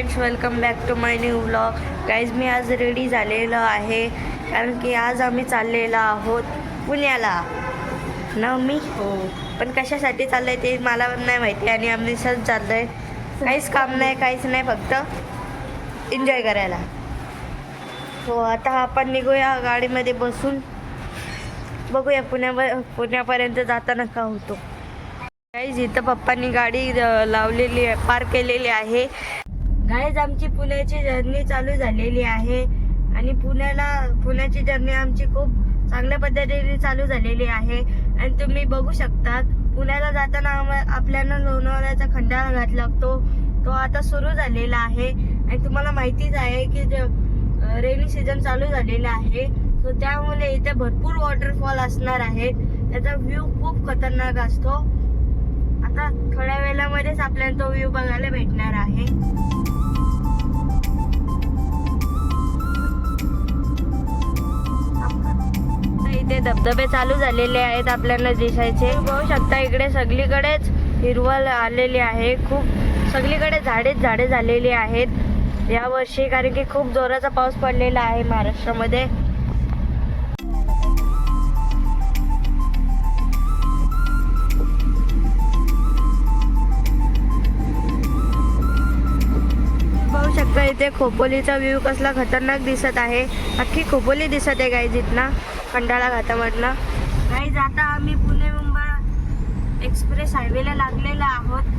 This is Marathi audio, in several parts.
Friends welcome back to my new blog guys मी आज रेडी झालेलो आहे कारण की आज आम्ही चाललेलो आहोत पुण्याला. ना मी? हो. पण कशासाठी चाललंय ते मला पण नाही माहिती आणि आम्ही सहज चाललोय. काहीच काम नाही काहीच नाही फक्त एन्जॉय करायला. हो आता आपण निघूया गाडीमध्ये बसून. बघूया पुण्यावर पुण्यापर्यंत जाताना का होतो. गाईज इथं पप्पांनी गाडी लावलेली आहे पार्क केलेली आहे. गाईज आमची पुण्याची जर्नी चालू झालेली आहे. आणि पुण्याला पुण्याची जर्नी आमची खूप चांगल्या पद्धतीने चालू झालेली आहे. आणि तुम्ही बघू शकता पुण्याला जाताना आपल्याला लोणावळ्याचा खंडाळा घात लागतो. तो आता सुरू झालेला आहे. आणि तुम्हाला माहितीच आहे की रेनी सीझन चालू झालेला आहे. सो त्यामुळे इथे भरपूर वॉटरफॉल असणार आहेत. त्याचा व्ह्यू खूप खतरनाक असतो. आता थोड्या वेळामध्येच आपल्याला तो व्ह्यू बघायला भेटणार आहे. इथे धबधबे चालू झालेले आहेत आपल्याला दिसायचे. बघू शकता इकडे सगळीकडेच हिरवळ आलेली आहे. खूप सगळीकडे झाडेच झाडे झालेली आहेत. या वर्षी कारण की खूप जोराचा पाऊस पडलेला आहे महाराष्ट्रामध्ये. पाहू शकता इथे खोपोलीचा व्ह्यू कसला खतरनाक दिसत आहे. अख्खी खोपोली दिसत आहे गाईज इथना. खंडाळा घाटामधनं नाही जाता आम्ही पुणे मुंबई एक्सप्रेस हायवेला लागलेला आहोत.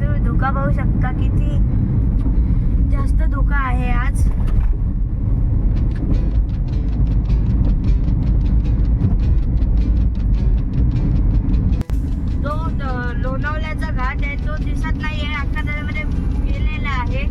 तुम्ही धोका पाहू शकता किती जास्त धोका आहे आज. तो लोणावल्याचा घाट आहे तो दिसत नाहीये अख्खा त्याच्यामध्ये गेलेला आहे.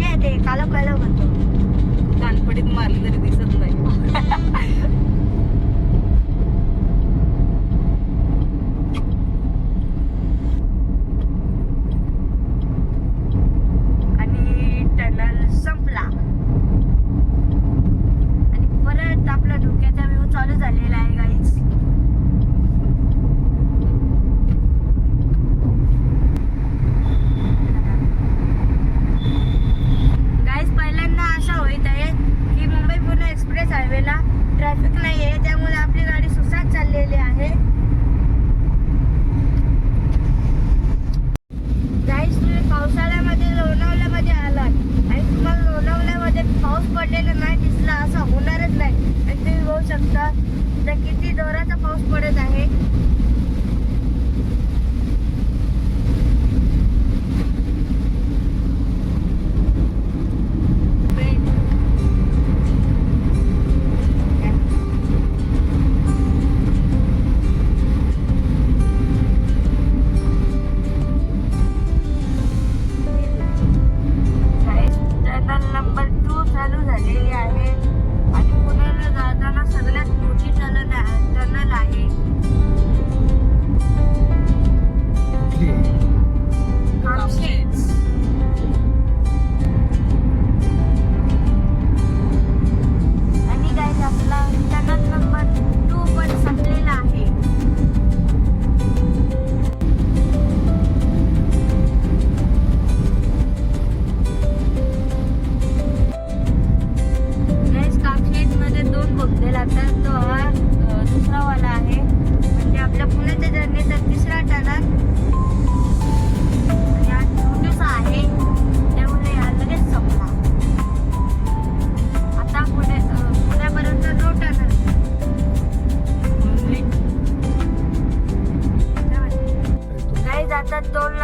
मजा येते कालो कालो म्हणतो. कानपडीत मारली तरी दिसत नाही आणि टनल संपला आणि परत आपला धोक्याचा व्ह्यू चालू झालेला आहे गाईच गाईज पहिल्यांदा असं होत आहे की मुंबई पुणे एक्सप्रेस हायवेला ट्रॅफिक नाही आहे त्यामुळे आपली गाडी सुसाट चाललेली आहे गाईज तुम्ही पावसाळ्यामध्ये लोणावल्यामध्ये आलात आणि तुम्हाला लोणावल्यामध्ये पाऊस पडलेला नाही दिसला असं होणारच नाही आणि तुम्ही तर किती जोराचा पाऊस पडत आहे. नंबर टू चालू झालेली आहे. शहराला सगळ्यात मोठी टनल टनल आहे. कापशेत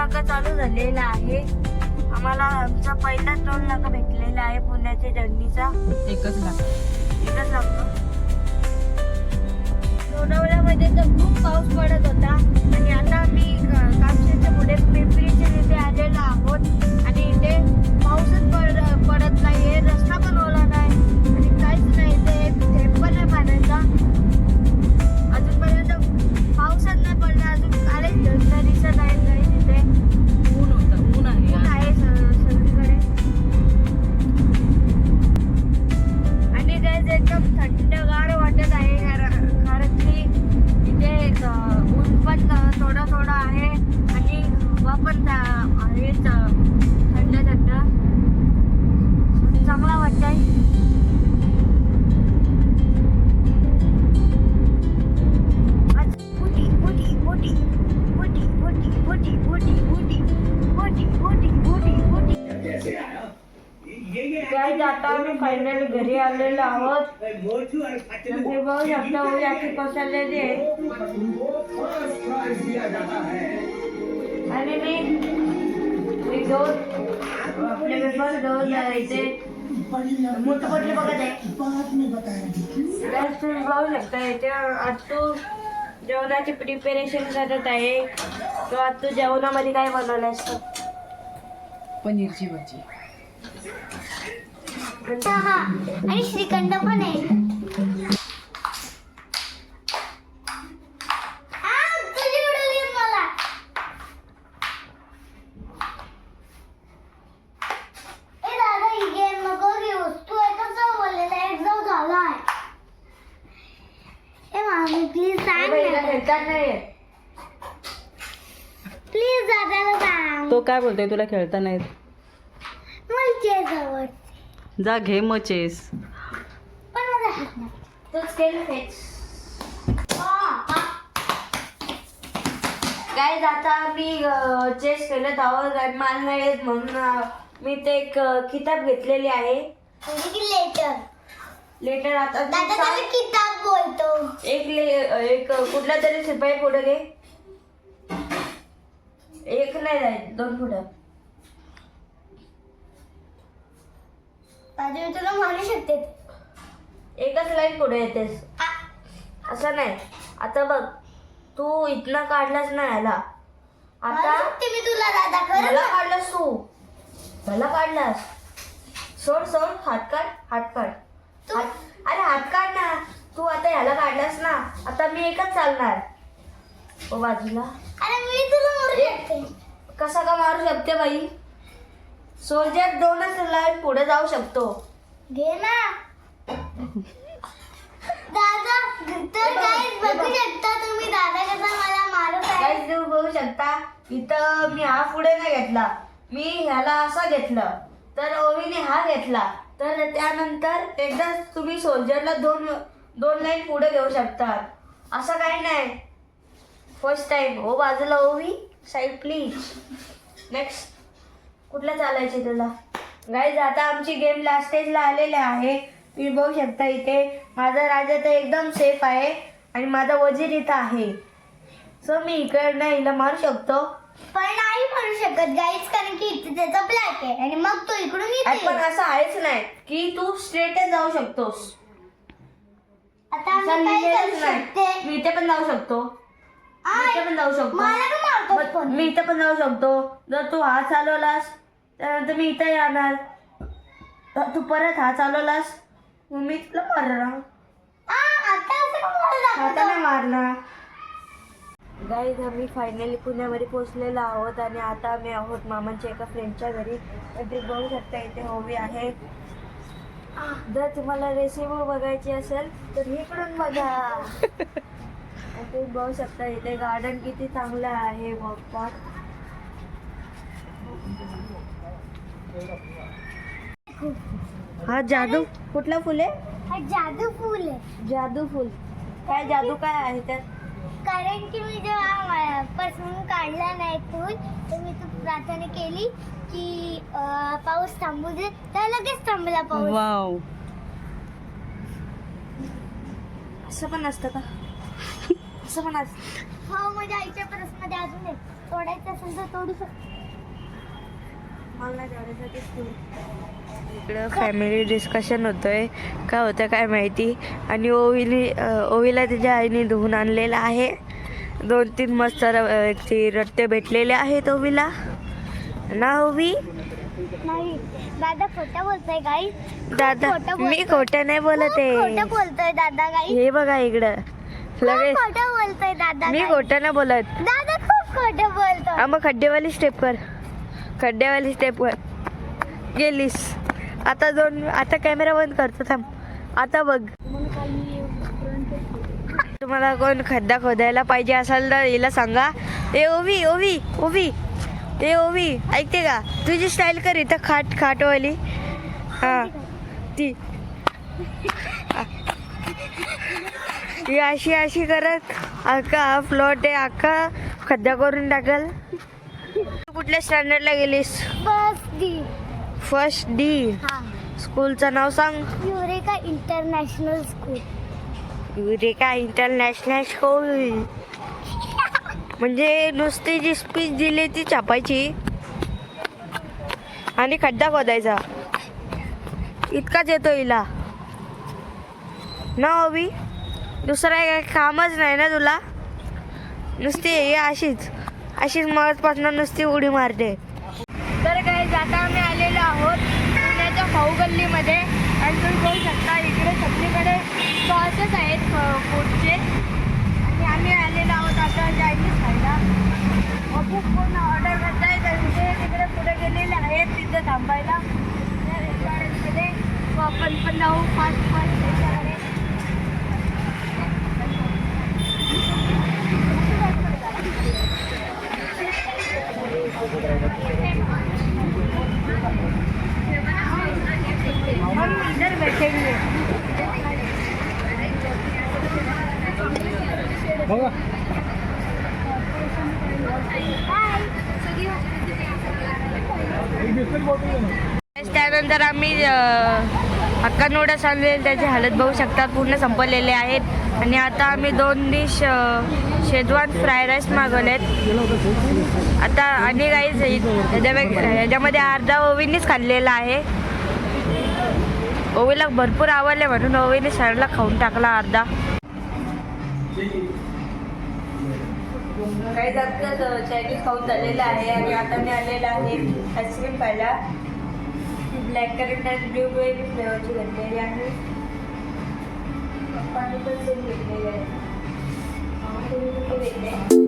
नाका चालू झालेला आहे. आम्हाला आमचा पहिला टोल नाका भेटलेला आहे पुण्याच्या जर्नीचा. एकच एकच लोणावळ्यामध्ये तर खूप पाऊस पडत होता. आणि आता आम्ही कापशीच्या पुढे पिंपरीच्या तिथे आलेलो आहोत. आणि इथे पाऊसच पड पडत नाही आहे रस्ता पण ओला नाही. चांगला वाटतंय आज मोठी मोठी मोठी मोठी मोठी मोठी मोठी बुटी मोठी मोठी मोठी बुटी काय आम्ही फायनल घरी आलेलो आहोत म्हणजे बघू शकता हो याची पसरलेली आहे आणि मी मी दोन आपले पेपर दोन इथे पाहू त्या आत्तू जेवणाचे प्रिपेरेशन करत आहे. तो आत्तू जेवणामध्ये काय बनवलं असतं? पनीरची भाजी. आणि श्रीखंड पण आहे. काय बोलतोय? तुला खेळता नाही जा घे मग चेस. काय आता मी चेस खेळत आहोत. आणि मला नाही येत म्हणून मी ते एक किताब घेतलेली आहे. म्हणजे की लेटर लेटर आता. किताब बोलतो. एक ले एक कुठला तरी शिपाई पुढे घे. नाही जाईल दोन पुढं. दादा मी तुला म्हणू शकते. एकच लाईन पुढे येतेस. असं नाही. आता बघ तू इथनं काढलास ना याला. म्हणू आता मी तुला दादा खरं मला? काढलास तू. मला काढलास. सोड सोड हात काढ हात काढ. तू- हात- अरे हात काढ ना. तू आता ह्याला काढलास ना. आता मी एकच चालणार. ओ बाजूला. अरे मी तुला म्हणू ए. शकते. कसा का मारू शकते बाई? सोल्जर दोनच लाईन पुढे जाऊ शकतो. घे ना. दादा तर काय बघू शकता तुम्ही दादा कसा मला मारत आहे काहीच तुम्ही बघू शकता इथं मी हा पुढे नाही घेतला. मी ह्याला असा घेतलं. तर ओवीने हा घेतला. तर त्यानंतर एकदा तुम्ही सोल्जरला दोन दोन लाईन पुढे घेऊ शकतात असं काही नाही. फर्स्ट टाइम हो बाजूला ओवी. साईड प्लीज नेक्स्ट कुठलं चालायचे तुला? गाईज आता आमची गेम लास्ट स्टेजला आलेली आहे. तुम्ही बघू शकता इथे. माझा राजा तर एकदम सेफ आहे आणि माझा वजीर इथं आहे. सो मी इकडनं हिला मारू शकतो. पण नाही म्हणू शकत गाईच कारण की इथे त्याचा ब्लॅक आहे आणि मग तो इकडून आणि पण असं आहेच नाही की तू स्ट्रेटच जाऊ शकतोस. आता असं मी काय लिहिलेलंच करू नाही. मी इथे पण जाऊ शकतो. मी इथे पण जाऊ शकतो. मला पण मी इथे पण जाऊ शकतो. जर तू हा चालवलास त्यानंतर मी इथे येणार. तर तू परत हा चालवलास मग मी तुला मारणार. मारणार. गाईज आम्ही फायनली पुण्यामध्ये पोहोचलेलो आहोत आणि आता आम्ही आहोत मामांच्या एका फ्रेंडच्या घरी. ते बघू शकता इथे हवी आहे. जर तुम्हाला रेसिपी बघायची असेल तर इकडून बघा. तुम्ही बघू शकता इथे गार्डन किती चांगलं आहे बघतात हा जादू. कुठला फुल आहे? हा जादू फूल आहे. जादू फुल. काय जादू काय आहे त्यात? कारण की मी जेव्हा पासून काढला नाही फूल तर मी तू प्रार्थना केली की अं, पाऊस थांबू दे. तर लगेच थांबला पाऊस. वाव. असं पण असतं का? असं पण असतं हो माझ्या आईच्या परसमध्ये अजून एक. तोडायचं असेल तर तोडू शकतो इकडं फॅमिली डिस्कशन होतोय. काय होतं काय माहिती? आणि ओवीने ओवीला तिच्या आईने धुवून आणलेलं आहे. दोन तीन मस्त र- ते रट्टे भेटलेले आहेत ओवीला. ना ओवी? नाही. दादा खोटं बोलतोय गाई दादा मी. खोटं नाही बोलत आहे. बोलतोय दादा गाई हे बघा इकडं. लगेच. खोटं बोलतोय दादा मी. खोटं नाही बोलत. दादा खूप खोटं बोलतोय हा मग खड्डेवाली स्टेप कर खड्डेवाली स्टेप कर गेलीस. आता दोन आता कॅमेरा बंद करतो थांब. आता बघ. तुम्हाला कोण खड्डा खोदायला पाहिजे असेल तर हिला सांगा. ए ओवी ओवी ओवी. ए ओवी ऐकते का? तुझी स्टाईल कर इथं खाट खाटवाली. हा. ती. ही अशी अशी करत अख्खा फ्लॉट आहे अख्खा खड्डा करून टाकल. तू कुठल्या स्टँडर्डला गेलीस? बस दी फर्स्ट डी हा. स्कूलचं नाव सांग. Eureka international school Eureka international school म्हणजे नुसती जी स्पीच दिली ती छापायची. आणि खड्डा खोदायचा. इतकाच येतो हिला. ना हवी? दुसरा काही कामच नाही ना तुला? नुसती हे अशीच. अशीच मगजपासून नुसती उडी मारते. तर काय जाता आम्ही आलेलो आहोत पुण्याच्या भाऊ गल्लीमध्ये. आणि तुम्ही बघू शकता इकडे सगळीकडे स्टॉल्सच आहेत फूडचे आणि आम्ही आलेलो आहोत आता चायनीज खायला. खूप कोण ऑर्डर करताय? तर तिथे तिकडे पुढे गेलेले आहेत तिथं थांबायला. रेस्टॉरंटमध्ये पण आपण पण जाऊ फास्ट फास्ट त्यानंतर आम्ही हक्का नूडल्स आणले त्याची हालत बघू शकता. पूर्ण संपलेले आहेत. आणि आता आम्ही दोन डिश शेजवान फ्राय राईस मागवलेत. आता आणि काहीच ह्याच्यामध्ये अर्धा ओवीनीच खाल्लेला आहे. ओवीला भरपूर आवडले म्हणून ओवीने सरला खाऊन टाकला अर्धा. काही जास्त चायनीज खाऊन झालेलं आहे आणि आता मी आलेलं आहे आईस्क्रीम खायला. ब्लॅक करंट आणि ब्लूबेरी फ्लेवरची घेतलेली आहे. पाणी पण सेम घेतलेली आहे. घेतले